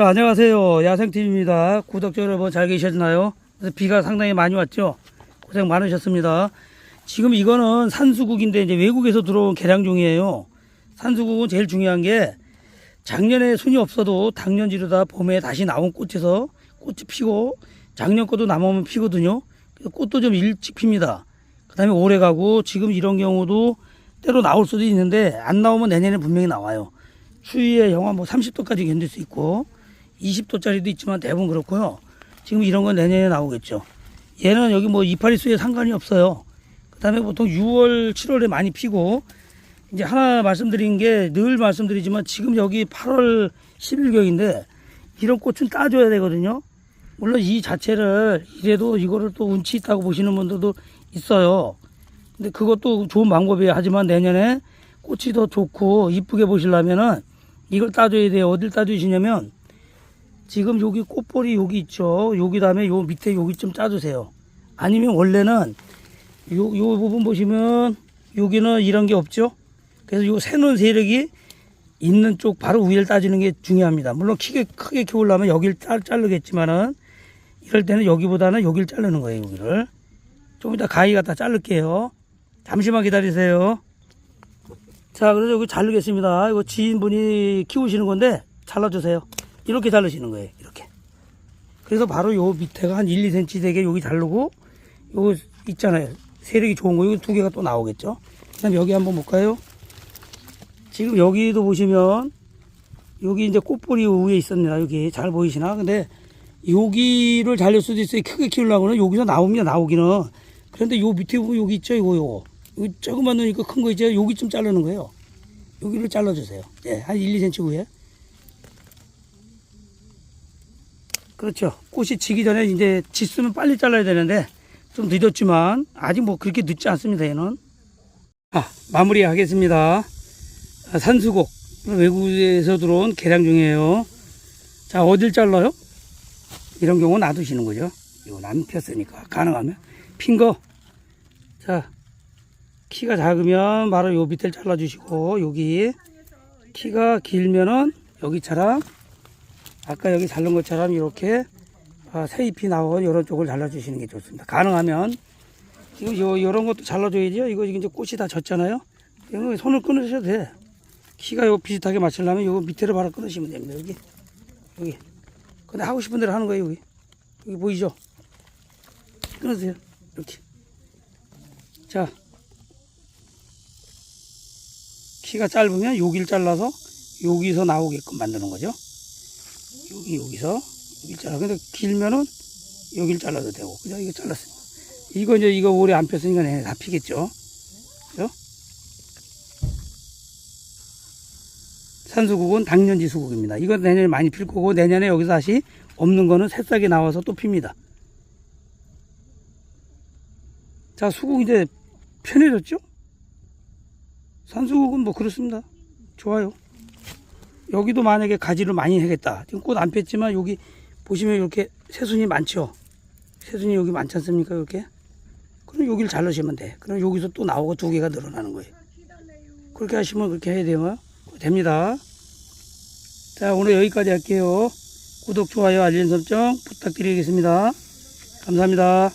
자, 안녕하세요. 야생TV입니다. 구독자 여러분 잘 계셨나요? 비가 상당히 많이 왔죠? 고생 많으셨습니다. 지금 이거는 산수국인데 이제 외국에서 들어온 개량종이에요. 산수국은 제일 중요한 게 작년에 순이 없어도 당년 지르다 봄에 다시 나온 꽃에서 꽃이 피고 작년 것도 남으면 피거든요. 꽃도 좀 일찍 핍니다. 그 다음에 오래 가고 지금 이런 경우도 때로 나올 수도 있는데 안 나오면 내년에 분명히 나와요. 추위에 영하 뭐 30도까지 견딜 수 있고 20도짜리도 있지만 대부분 그렇고요. 지금 이런 건 내년에 나오겠죠. 얘는 여기 뭐 이파리 수에 상관이 없어요. 그 다음에 보통 6월, 7월에 많이 피고 이제 하나 말씀드린 게 늘 말씀드리지만 지금 여기 8월 10일경인데 이런 꽃은 따줘야 되거든요. 물론 이 자체를 이래도 이거를 또 운치 있다고 보시는 분들도 있어요. 근데 그것도 좋은 방법이에요. 하지만 내년에 꽃이 더 좋고 이쁘게 보시려면은 이걸 따줘야 돼요. 어딜 따주시냐면 지금 여기 꽃볼이 여기 있죠. 여기 다음에 요 밑에 여기 좀 짜주세요. 아니면 원래는 요, 요 부분 보시면 여기는 이런 게 없죠. 그래서 요 새는 세력이 있는 쪽 바로 위를 따주는 게 중요합니다. 물론 크게, 크게 키우려면 잘, 자르겠지만은 이럴 때는 여기보다는 여기를 자르는 거예요. 여기를. 좀 이따 가위 갖다 자를게요. 잠시만 기다리세요. 자, 그래서 여기 자르겠습니다. 이거 지인분이 키우시는 건데 잘라주세요. 이렇게 자르시는 거예요. 이렇게. 그래서 바로 요 밑에가 한 1, 2cm 되게 여기 자르고 요거 있잖아요. 세력이 좋은 거. 이거 두 개가 또 나오겠죠. 그 다음 여기 한번 볼까요? 지금 여기도 보시면 여기 이제 꽃볼이 위에 있습니다. 여기 잘 보이시나? 근데 여기를 잘릴 수도 있어요. 크게 키우려고는 여기서 나오면 나오기는. 그런데 요 밑에 보면 여기 있죠. 이거 요거. 여기 조그만 놈이니까 큰거 있죠. 여기 좀 자르는 거예요. 여기를 잘라주세요. 예, 한 1, 2cm 후에. 그렇죠. 꽃이 지기 전에 이제 짓으면 빨리 잘라야 되는데 좀 늦었지만 아직 뭐 그렇게 늦지 않습니다. 얘는. 아, 마무리 하겠습니다. 아, 산수곡 외국에서 들어온 개량 중이에요. 자, 어딜 잘라요? 이런 경우 놔두시는 거죠. 이건 안 폈으니까 가능하면 핀 거. 자, 키가 작으면 바로 요 밑을 잘라주시고 여기 키가 길면은 여기처럼 아까 여기 자른 것처럼 이렇게 아, 새 잎이 나온 이런 쪽을 잘라주시는 게 좋습니다. 가능하면 지금 요 이런 것도 잘라줘야죠. 이거 이제 꽃이 다 졌잖아요. 이거 손을 끊으셔도 돼. 키가 요 비슷하게 맞추려면 요 밑에를 바로 끊으시면 됩니다. 여기 여기. 근데 하고 싶은 대로 하는 거예요. 여기 여기 보이죠? 끊으세요. 이렇게. 자. 키가 짧으면 여기를 잘라서 여기서 나오게끔 만드는 거죠. 여기 여기서 여기 잘라. 근데 길면은 여기를 잘라도 되고 그죠? 이거 잘랐습니다. 이거 이제 이거 오래 안 폈으니까 내내 다 피겠죠. 그죠? 산수국은 당년지 수국입니다. 이거 내년에 많이 필 거고 내년에 여기서 다시 없는 거는 새싹이 나와서 또 핍니다. 자, 수국 이제 편해졌죠? 산수국은 뭐 그렇습니다. 좋아요. 여기도 만약에 가지를 많이 하겠다. 지금 꽃 안 폈지만 여기 보시면 이렇게 새순이 많죠? 새순이 여기 많지 않습니까? 이렇게? 그럼 여기를 자르시면 돼. 그럼 여기서 또 나오고 두 개가 늘어나는 거예요. 그렇게 하시면 그렇게 해야 돼요. 됩니다. 자, 오늘 여기까지 할게요. 구독, 좋아요, 알림 설정 부탁드리겠습니다. 감사합니다.